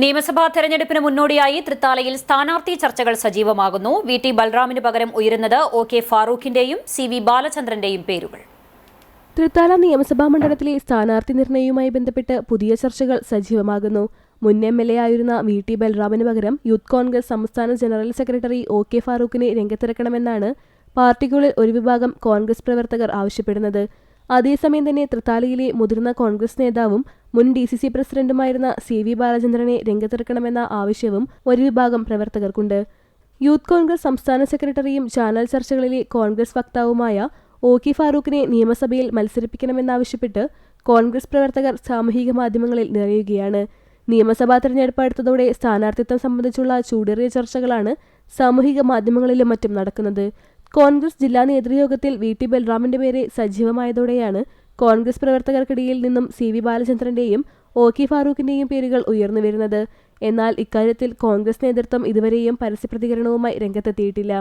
നിയമസഭാ തെരഞ്ഞെടുപ്പിന് മുന്നോടിയായി തൃത്താലയിൽ സ്ഥാനാർത്ഥി ചർച്ചകൾ സജീവമാകുന്നു. വി ടി ബൽറാമിന് പകരം ഉയരുന്നത് ഒ കെ ഫാറൂഖിന്റെയും സി വി ബാലചന്ദ്രന്റെയും പേരുകൾ. തൃത്താല നിയമസഭാ മണ്ഡലത്തിലെ സ്ഥാനാർത്ഥി നിർണയവുമായി ബന്ധപ്പെട്ട് പുതിയ ചർച്ചകൾ സജീവമാകുന്നു. മുൻ എം എൽ എ ആയിരുന്ന വി ടി ബൽറാമിന് പകരം യൂത്ത് കോൺഗ്രസ് സംസ്ഥാന ജനറൽ സെക്രട്ടറി ഒ കെ ഫാറൂഖിനെ രംഗത്തിറക്കണമെന്നാണ് പാർട്ടിക്കുള്ളിൽ ഒരു വിഭാഗം കോൺഗ്രസ് പ്രവർത്തകർ ആവശ്യപ്പെടുന്നത്. അതേസമയം തന്നെ തൃത്താലയിലെ മുതിർന്ന കോൺഗ്രസ് നേതാവും മുൻ ഡി സി സി പ്രസിഡന്റുമായിരുന്ന സി വി ബാലചന്ദ്രനെ രംഗത്തിറക്കണമെന്ന ആവശ്യവും ഒരു വിഭാഗം പ്രവർത്തകർക്കുണ്ട്. യൂത്ത് കോൺഗ്രസ് സംസ്ഥാന സെക്രട്ടറിയും ചാനൽ ചർച്ചകളിലെ കോൺഗ്രസ് വക്താവുമായ ഒ ഫാറൂഖിനെ നിയമസഭയിൽ മത്സരിപ്പിക്കണമെന്നാവശ്യപ്പെട്ട് കോൺഗ്രസ് പ്രവർത്തകർ സാമൂഹിക മാധ്യമങ്ങളിൽ നിറയുകയാണ്. നിയമസഭാ തെരഞ്ഞെടുപ്പ് അടുത്തതോടെ സ്ഥാനാർത്ഥിത്വം സംബന്ധിച്ചുള്ള ചൂടേറിയ ചർച്ചകളാണ് സാമൂഹിക മാധ്യമങ്ങളിലും മറ്റും നടക്കുന്നത്. കോൺഗ്രസ് ജില്ലാ നേതൃയോഗത്തിൽ വി ടി ബൽറാമിന്റെ പേര് സജീവമായതോടെയാണ് കോൺഗ്രസ് പ്രവർത്തകർക്കിടയിൽ നിന്നും സി വി ബാലചന്ദ്രന്റെയും ഒ കെ ഫാറൂഖിന്റെയും പേരുകൾ ഉയർന്നു വരുന്നത്. എന്നാൽ ഇക്കാര്യത്തിൽ കോൺഗ്രസ് നേതൃത്വം ഇതുവരെയും പരസ്യപ്രതികരണവുമായി രംഗത്തെത്തിയിട്ടില്ല.